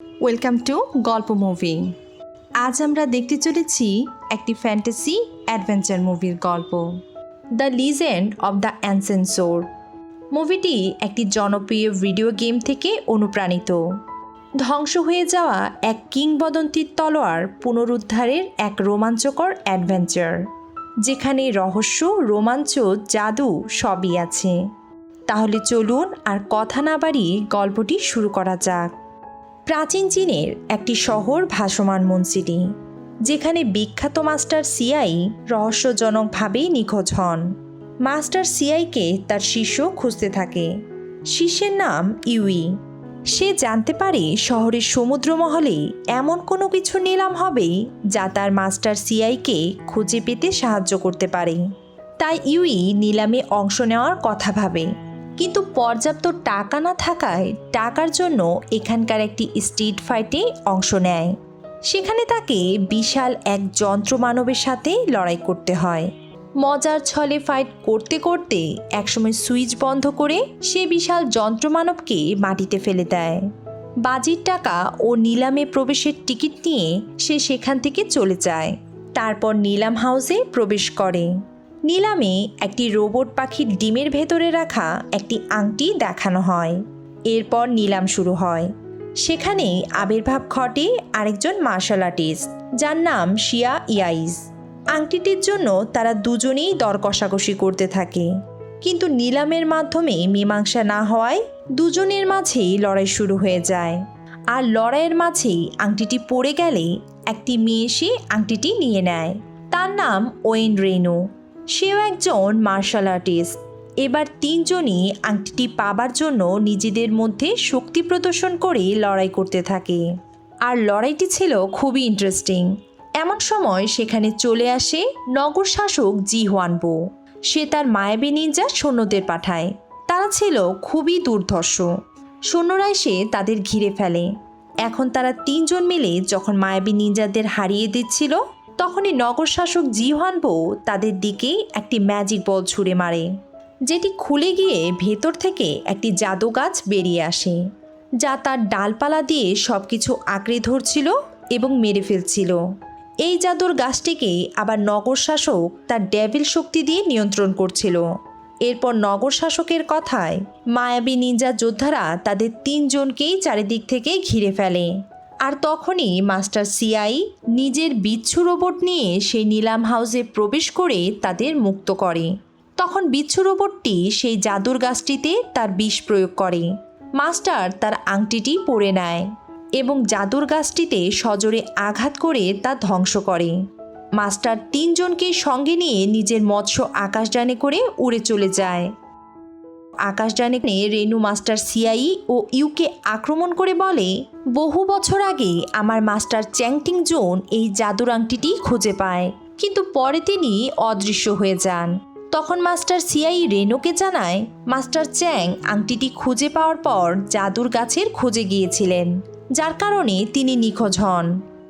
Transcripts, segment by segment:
Welcome to গল্প movie আজ আমরা দেখতে চলেছি একটি ফ্যান্টাসি অ্যাডভেঞ্চার মুভির গল্প the legend of the ancient sword মুভিটি একটি জনপ্রিয় ভিডিও গেম থেকে অনুপ্রাণিত। ধ্বংস হয়ে যাওয়া এক কিংবদন্তির তলোয়ার পুনরুদ্ধারের এক রোমাঞ্চকর অ্যাডভেঞ্চার যেখানে রহস্য, রোমাঞ্চ, জাদু সবই আছে। তাহলে চলুন আর কথা না বাড়িয়ে গল্পটি শুরু করা যাক। প্রাচীন চীনের একটি শহর ভাসমান মনসিটি যেখানে বিখ্যাত মাস্টার সিআই রহস্যজনকভাবে নিখোঁজ হন। মাস্টার সিআইকে তার শিষ্য খুঁজতে থাকে। শিষ্যের নাম ইউই। সে জানতে পারে শহরের সমুদ্রমহলে এমন কোনো কিছু নিলাম হবে যা তার মাস্টার সিআইকে খুঁজে পেতে সাহায্য করতে পারে। তাই ইউই নিলামে অংশ নেওয়ার কথা ভাবে। কিন্তু পর্যাপ্ত টাকা না থাকায় টাকার জন্য এখানকার একটি স্ট্রিট ফাইটে অংশ নেয়। সেখানে তাকে বিশাল এক যন্ত্রমানবের সাথে লড়াই করতে হয়। মজার ছলে ফাইট করতে করতে একসময় সুইচ বন্ধ করে সে বিশাল যন্ত্রমানবকে মাটিতে ফেলে দেয়। বাজির টাকা ও নিলামে প্রবেশের টিকিট নিয়ে সে সেখান থেকে চলে যায়। তারপর নিলাম হাউসে প্রবেশ করে। নিলামে একটি রোবট পাখির ডিমের ভেতরে রাখা একটি আংটি দেখানো হয়। এরপর নিলাম শুরু হয়। সেখানে আবির্ভাব ঘটে আরেকজন মার্শাল আর্টিস্ট যার নাম শিয়া ইয়াইজ। আংটিটির জন্য তারা দুজনেই দর কষাকষি করতে থাকে। কিন্তু নিলামের মাধ্যমে মীমাংসা না হওয়ায় দুজনের মাঝেই লড়াই শুরু হয়ে যায়। আর লড়াইয়ের মাঝেই আংটিটি পড়ে গেলে একটি মেয়ে এসে আংটিটি নিয়ে নেয়। তার নাম ওয়েন রেনু সেও একজন মার্শাল আর্টিস্ট এবার তিনজনই আংটিটি পাবার জন্য নিজেদের মধ্যে শক্তি প্রদর্শন করে লড়াই করতে থাকে। আর লড়াইটি ছিল খুবই ইন্টারেস্টিং এমন সময় সেখানে চলে আসে নগর শাসক জি হোয়ানবো সে তার মায়াবী নিনজা সৈন্যদের পাঠায়। তারা ছিল খুবই দুর্ধর্ষ। সৈন্যরা এসে তাদের ঘিরে ফেলে। এখন তারা তিনজন মিলে যখন মায়াবী নিনজাদের হারিয়ে দিচ্ছিল তখনই নগর শাসক জিহানবো তাদের দিকে একটি ম্যাজিক বল ছুঁড়ে মারে, যেটি খুলে গিয়ে ভেতর থেকে একটি জাদু গাছ বেরিয়ে আসে, যা তার ডালপালা দিয়ে সব কিছু আঁকড়ে ধরছিল এবং মেরে ফেলছিল। এই জাদুর গাছটিকে আবার নগর শাসক তার ডেভিল শক্তি দিয়ে নিয়ন্ত্রণ করছিল। এরপর নগর শাসকের কথায় মায়াবী নিনজা যোদ্ধারা তাদের তিনজনকেই চারিদিক থেকে ঘিরে ফেলে। আর তখনই মাস্টার সিআই নিজের বিচ্ছু রোবট নিয়ে সেই নিলাম হাউসে প্রবেশ করে তাদের মুক্ত করে। তখন বিচ্ছু রোবটটি সেই জাদুর গাছটিতে তার বিষ প্রয়োগ করে। মাস্টার তার আংটিটি পরে নেয় এবং জাদুর গাছটিতে সজোরে আঘাত করে তা ধ্বংস করে। মাস্টার তিনজনকে সঙ্গে নিয়ে নিজের মৎস্য আকাশযানে করে উড়ে চলে যায়। আকাশযানে রেনু মাস্টার সিআই ও ইউকে আক্রমণ করে বলে, বহু বছর আগে আমার মাস্টার চ্যাংটিং জোন এই জাদুর আংটিটি খুঁজে পায়, কিন্তু পরে তিনি অদৃশ্য হয়ে যান। তখন মাস্টার সিআই রেনুকে জানায়, মাস্টার চ্যাং আংটিটি খুঁজে পাওয়ার পর জাদুর গাছের খোঁজে গিয়েছিলেন, যার কারণে তিনি নিখোঁজ হন।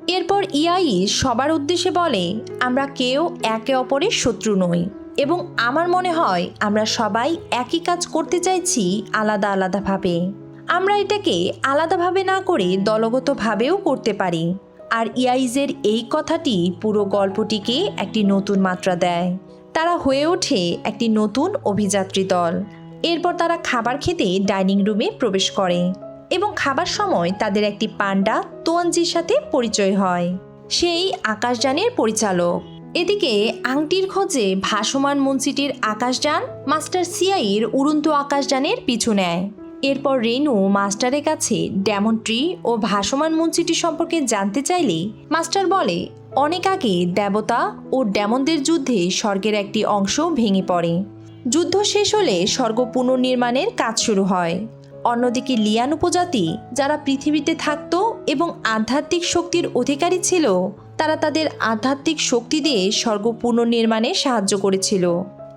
এরপর ইআই সবার উদ্দেশ্যে বলে, আমরা কেউ একে অপরের শত্রু নই। এবং আমার মনে হয় আমরা সবাই একই কাজ করতে চাইছি আলাদা আলাদাভাবে। আমরা এটাকে আলাদাভাবে না করে দলগতভাবেও করতে পারি। আর ইয়াইজের এই কথাটি পুরো গল্পটিকে একটি নতুন মাত্রা দেয়। তারা হয়ে ওঠে একটি নতুন অভিযাত্রী দল। এরপর তারা খাবার খেতে ডাইনিং রুমে প্রবেশ করে এবং খাবার সময় তাদের একটি পান্ডা তোয়ানজির সাথে পরিচয় হয়। সেই আকাশযানের পরিচালক। এদিকে আংটির খোঁজে ভাসমান মনসিটির আকাশযান মাস্টার সিআইয়ের উড়ন্ত আকাশযানের পিছু নেয়। এরপর রেনু মাস্টারের কাছে ডেমন ট্রি ও ভাসমান মঞ্চিটি সম্পর্কে জানতে চাইলে মাস্টার বলে, অনেক আগে দেবতা ও ডেমনদের যুদ্ধে স্বর্গের একটি অংশ ভেঙে পড়ে। যুদ্ধ শেষ হলে স্বর্গ পুনর্নির্মাণের কাজ শুরু হয়। অন্যদিকে লিয়ান উপজাতি, যারা পৃথিবীতে থাকত এবং আধ্যাত্মিক শক্তির অধিকারী ছিল তারা তাদের আধ্যাত্মিক শক্তি দিয়ে স্বর্গ পুনর্নির্মাণে সাহায্য করেছিল।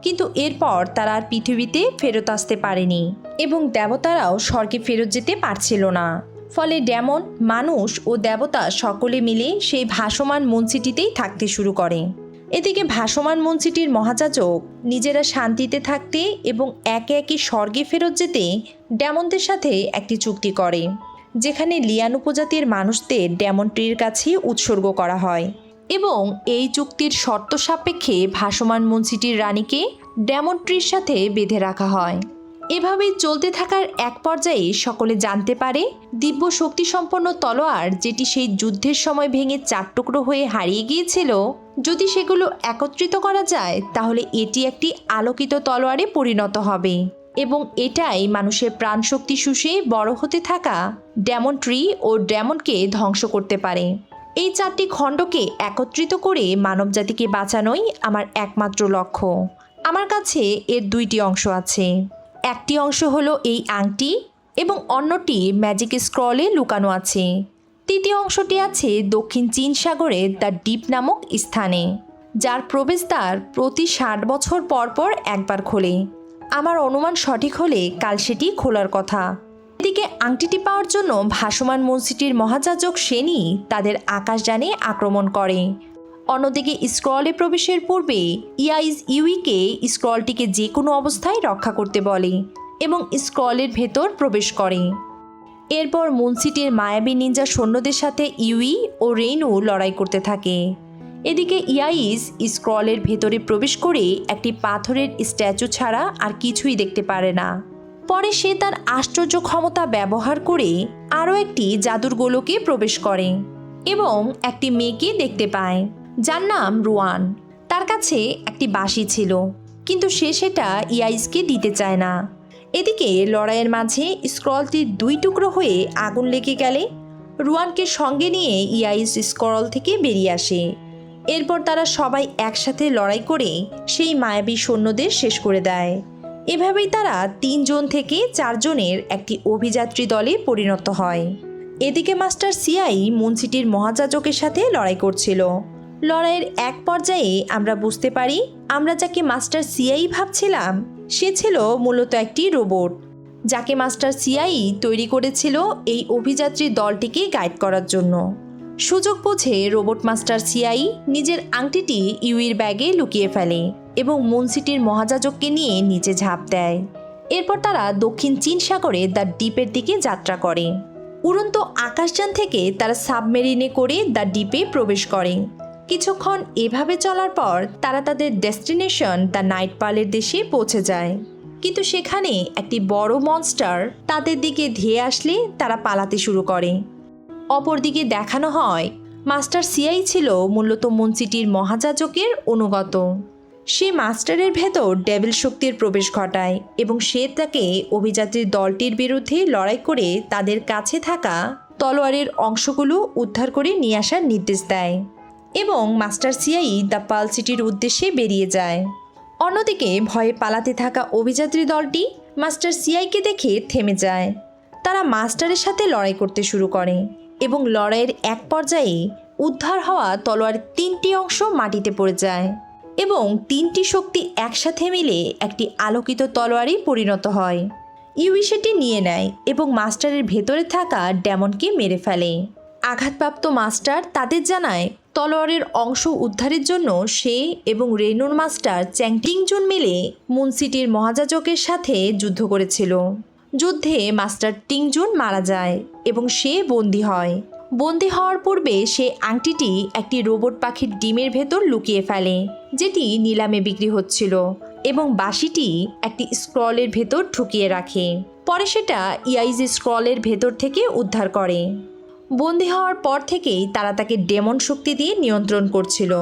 কিন্তু এরপর তারা আর পৃথিবীতে ফেরত আসতে পারেনি এবং দেবতারাও স্বর্গে ফেরত যেতে পারছিল না। ফলে ডেমন, মানুষ ও দেবতা সকলে মিলে সেই ভাসমান মঞ্চিটিতেই থাকতে শুরু করে। এদিকে ভাসমান মঞ্চিটির মহাযাজক নিজেরা শান্তিতে থাকতে এবং একে একে স্বর্গে ফেরত যেতে ডেমনদের সাথে একটি চুক্তি করে। যেখানে লিয়ান উপজাতির মানুষদের ডেমন ট্রির কাছে উৎসর্গ করা হয়। এবং এই চুক্তির শর্ত সাপেক্ষে ভাসমান মুন্সিটির রানীকে ডেমন ট্রির সাথে বেঁধে রাখা হয়। এভাবে চলতে থাকার এক পর্যায়ে সকলে জানতে পারে, দিব্য শক্তিসম্পন্ন তলোয়ার যেটি সেই যুদ্ধের সময় ভেঙে চার টুকরো হয়ে হারিয়ে গিয়েছিল, যদি সেগুলো একত্রিত করা যায়, তাহলে এটি একটি আলোকিত তলোয়ারে পরিণত হবে। এবং এটাই মানুষের প্রাণশক্তি শুষে বড় হতে থাকা ডেমন ট্রি ও ডেমনকে ধ্বংস করতে পারে। এই চারটি খণ্ডকে একত্রিত করে মানবজাতিকে বাঁচানোই আমার একমাত্র লক্ষ্য। আমার কাছে এর দুইটি অংশ আছে। একটি অংশ হলো এই আংটি এবং অন্যটি ম্যাজিক স্ক্রলে লুকানো আছে। তৃতীয় অংশটি আছে দক্ষিণ চীন সাগরে দ্য ডিপ নামক স্থানে, যার প্রবেশদ্বার প্রতি ষাট বছর পর পর একবার খোলে। আমার অনুমান সঠিক হলে কাল সেটি খোলার কথা। এদিকে আংটিটি পাওয়ার জন্য ভাসমান মসজিদটির মহাযাজক সেনী তাদের আকাশযানে আক্রমণ করে। অন্যদিকে স্ক্রলে প্রবেশের পূর্বে ইয়াইজ ইউইকে স্ক্রলটিকে যে কোনো অবস্থায় রক্ষা করতে বলে এবং স্ক্রলের ভেতর প্রবেশ করে। এরপর মুন্সিটির মায়াবী নিনজা সৈন্যদের সাথে ইউই ও রেনু লড়াই করতে থাকে। এদিকে ইয়াইস স্ক্রলের ভেতরে প্রবেশ করে একটি পাথরের স্ট্যাচু ছাড়া আর কিছুই দেখতে পারে না। পরে সে তার আশ্চর্য ক্ষমতা ব্যবহার করে আরও একটি জাদুর গোলকে প্রবেশ করে এবং একটি মেয়েকে দেখতে পায়, যার নাম রুয়ান। তার কাছে একটি বাঁশি ছিল, কিন্তু সে সেটা ইয়াইসকে দিতে চায় না। এদিকে লড়াইয়ের মাঝে স্ক্রলটির দুই টুকরো হয়ে আগুন লেগে গেলে রুয়ানকে সঙ্গে নিয়ে ইয়াইস স্ক্রল থেকে বেরিয়ে আসে। এরপর তারা সবাই একসাথে লড়াই করে সেই মায়াবী সৈন্যদের শেষ করে দেয়। এভাবেই তারা তিনজন থেকে চারজনের একটি অভিযাত্রী দলে পরিণত হয়। এদিকে মাস্টার সিআই মুন্সিটির মহাযাজকের সাথে লড়াই করছিল। লড়াইয়ের এক পর্যায়ে আমরা বুঝতে পারি, আমরা যাকে মাস্টার সিআই ভাবছিলাম, সে ছিল মূলত একটি রোবট। যাকে মাস্টার সিআই তৈরি করেছিল এই অভিযাত্রী দলটিকে গাইড করার জন্য। সুযোগ বুঝে রোবট মাস্টার সিআই নিজের আংটিটি ইউইর ব্যাগে লুকিয়ে ফেলে এবং মুন্সিটির মহাযাজককে নিয়ে নিচে ঝাঁপ দেয়। এরপর তারা দক্ষিণ চীন সাগরে দ্য ডিপের দিকে যাত্রা করে। উড়ন্ত আকাশযান থেকে তারা সাবমেরিনে করে দ্য ডিপে প্রবেশ করে। কিছুক্ষণ এভাবে চলার পর তারা তাদের ডেস্টিনেশন দ্য নাইট পার্লের দেশে পৌঁছে যায়। কিন্তু সেখানে একটি বড় মনস্টার তাদের দিকে ধেয়ে আসলে তারা পালাতে শুরু করে। অপরদিকে দেখানো হয়, মাস্টার সিআই ছিল মূলত মুন্সিটির মহাযাজকের অনুগত। সে মাস্টারের ভেতর ডেভিল শক্তির প্রবেশ ঘটায় এবং সে তাকে অভিযাত্রীর দলটির বিরুদ্ধে লড়াই করে তাদের কাছে থাকা তলোয়ারের অংশগুলো উদ্ধার করে নিয়ে আসার নির্দেশ দেয় এবং মাস্টার সিআই দ্য পাল সিটির উদ্দেশ্যে বেরিয়ে যায়। অন্যদিকে ভয়ে পালাতে থাকা অভিযাত্রী দলটি মাস্টার সিআইকে দেখে থেমে যায়। তারা মাস্টারের সাথে লড়াই করতে শুরু করে। এবং লড়াইয়ের এক পর্যায়ে উদ্ধার হওয়া তলোয়ার তিনটি অংশ মাটিতে পড়ে যায় এবং তিনটি শক্তি একসাথে মিলে একটি আলোকিত তলোয়ারে পরিণত হয়। ইউই সেটি নিয়ে নেয় এবং মাস্টারের ভেতরে থাকা ডেমনকে মেরে ফেলে। আঘাতপ্রাপ্ত মাস্টার তাদের জানায়, তলোয়ারের অংশ উদ্ধারের জন্য সে এবং রেনুর মাস্টার চ্যাংটিংজুন মিলে মুনসিটির মহাযাজকের সাথে যুদ্ধ করেছিল। যুদ্ধে মাস্টার টিংজুন মারা যায় এবং সে বন্দী হয়। বন্দী হওয়ার পূর্বে সে আংটিটি একটি রোবট পাখির ডিমের ভেতর লুকিয়ে ফেলে, যেটি নিলামে বিক্রি হচ্ছিল এবং বাঁশিটি একটি স্ক্রলের ভেতর ঢুকিয়ে রাখে। পরে সেটা ইয়াইজি স্ক্রলের ভেতর থেকে উদ্ধার করে। বন্দী হওয়ার পর থেকেই তারা তাকে ডেমন শক্তি দিয়ে নিয়ন্ত্রণ করছিল।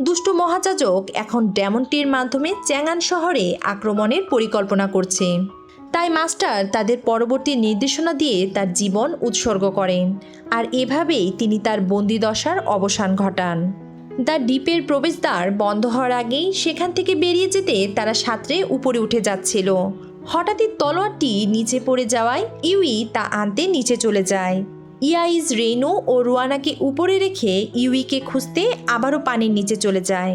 দুষ্ট মহাযাজক এখন ডেমনটির মাধ্যমে চ্যাঙ্গান শহরে আক্রমণের পরিকল্পনা করছে। তাই মাস্টার তাদের পরবর্তী নির্দেশনা দিয়ে তার জীবন উৎসর্গ করেন। আর এভাবেই তিনি তার বন্দিদশার অবসান ঘটান। দ্য ডিপের প্রবেশদ্বার বন্ধ হওয়ার আগেই সেখান থেকে বেরিয়ে যেতে তারা সাঁতরে উপরে উঠে যাচ্ছিল। হঠাৎই তলোয়ারটি নিচে পড়ে যাওয়ায় ইউই তা আনতে নিচে চলে যায়। ইয়াইজ রেনু ও রুয়ানাকে উপরে রেখে ইউইকে খুঁজতে আবারও পানির নিচে চলে যায়।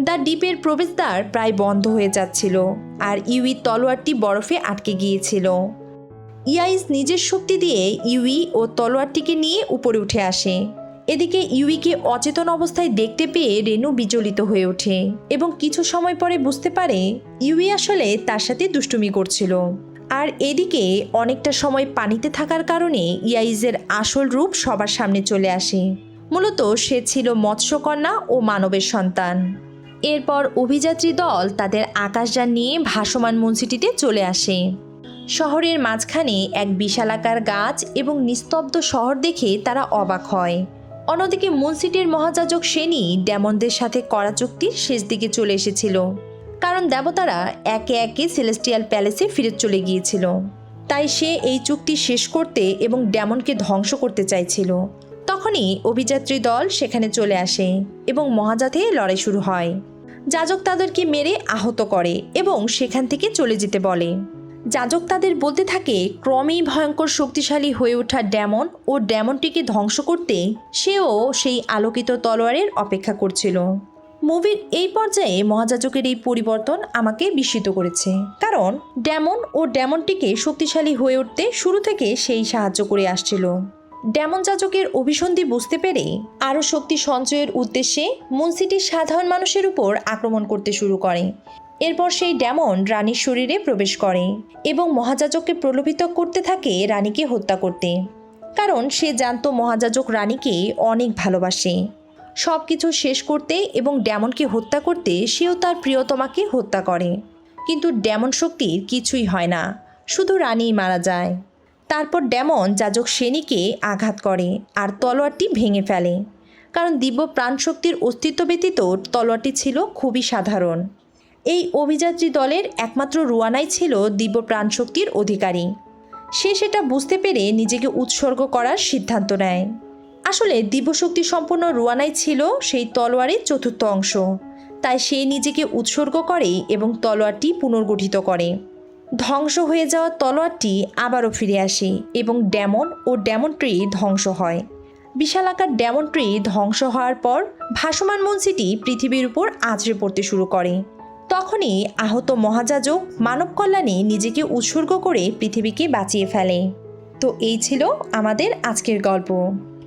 দ্য ডিপের প্রবেশদ্বার প্রায় বন্ধ হয়ে যাচ্ছিল, আর ইউই তলোয়ারটি বরফে আটকে গিয়েছিল। ইয়াইজ নিজের শক্তি দিয়ে ইউই ও তলোয়ারটিকে নিয়ে উপরে উঠে আসে। এদিকে ইউইকে অচেতন অবস্থায় দেখতে পেয়ে রেনু বিচলিত হয়ে ওঠে এবং কিছু সময় পরে বুঝতে পারে ইউই আসলে তার সাথে দুষ্টুমি করছিল। আর এদিকে অনেকটা সময় পানিতে থাকার কারণে ইয়াইজের আসল রূপ সবার সামনে চলে আসে। মূলত সে ছিল মৎস্যকন্যা ও মানবের সন্তান। এরপর অভিযাত্রী দল তাদের আকাশযান নিয়ে ভাসমান মনসিটিতে চলে আসে। শহরের মাঝখানে এক বিশালাকার গাছ এবং নিস্তব্ধ শহর দেখে তারা অবাক হয়। অন্যদিকে মুনসিটির মহাযাজক সেনী ডেমনদের সাথে করা চুক্তির শেষ দিকে চলে এসেছিল, কারণ দেবতারা একে একে সেলেস্টিয়াল প্যালেসে ফিরে চলে গিয়েছিল। তাই সে এই চুক্তি শেষ করতে এবং ডেমনকে ধ্বংস করতে চাইছিল। তখনই অভিযাত্রী দল সেখানে চলে আসে এবং মহাজাতে লড়াই শুরু হয়। যাজক তাদেরকে মেরে আহত করে এবং সেখান থেকে চলে যেতে বলে। যাজক তাদের বলতে থাকে, ক্রমেই ভয়ঙ্কর শক্তিশালী হয়ে ওঠা ড্যামন ও ড্যামনটিকে ধ্বংস করতে সেও সেই আলোকিত তলোয়ারের অপেক্ষা করছিল। মুভির এই পর্যায়ে মহাযাজকের এই পরিবর্তন আমাকে বিস্মিত করেছে। কারণ, ড্যামন ও ড্যামনটিকে শক্তিশালী হয়ে উঠতে শুরু থেকে সেই সাহায্য করে আসছিল। ড্যামন যাজকের অভিসন্ধি বুঝতে পেরে আরও শক্তি সঞ্চয়ের উদ্দেশ্যে মুনসিটির সাধারণ মানুষের উপর আক্রমণ করতে শুরু করে। এরপর সেই ড্যামন রানীর শরীরে প্রবেশ করে এবং মহাযাজককে প্রলোভিত করতে থাকে রানীকে হত্যা করতে। কারণ সে জানত মহাযাজক রানীকে অনেক ভালোবাসে। সব কিছু শেষ করতে এবং ড্যামনকে হত্যা করতে সেও তার প্রিয়তমাকে হত্যা করে। কিন্তু ড্যামন শক্তির কিছুই হয় না। শুধু রানীই মারা যায়। তারপর ড্যামন যাজক সেনীকে আঘাত করে আর তলোয়ারটি ভেঙে ফেলে। কারণ দিব্য প্রাণশক্তির অস্তিত্ব ব্যতীত তলোয়ারটি ছিল খুবই সাধারণ। এই অভিযাত্রী দলের একমাত্র রুয়ানাই ছিল দিব্য প্রাণশক্তির অধিকারী। সে সেটা বুঝতে পেরে নিজেকে উৎসর্গ করার সিদ্ধান্ত নেয়। আসলে দিব্যশক্তি সম্পন্ন রুয়ানাই ছিল সেই তলোয়ারের চতুর্থ অংশ। তাই সে নিজেকে উৎসর্গ করে এবং তলোয়ারটি পুনর্গঠিত করে। ধ্বংস হয়ে যাওয়া তলোয়ারটি আবারও ফিরে আসে এবং ড্যামন ও ড্যামন ট্রি ধ্বংস হয়। বিশালাকার ড্যামন ট্রি ধ্বংস হওয়ার পর ভাসমান মনসিটি পৃথিবীর উপর আছড়ে পড়তে শুরু করে। তখনই আহত মহাযাজক মানব কল্যাণে নিজেকে উৎসর্গ করে পৃথিবীকে বাঁচিয়ে ফেলে। তো এই ছিল আমাদের আজকের গল্প।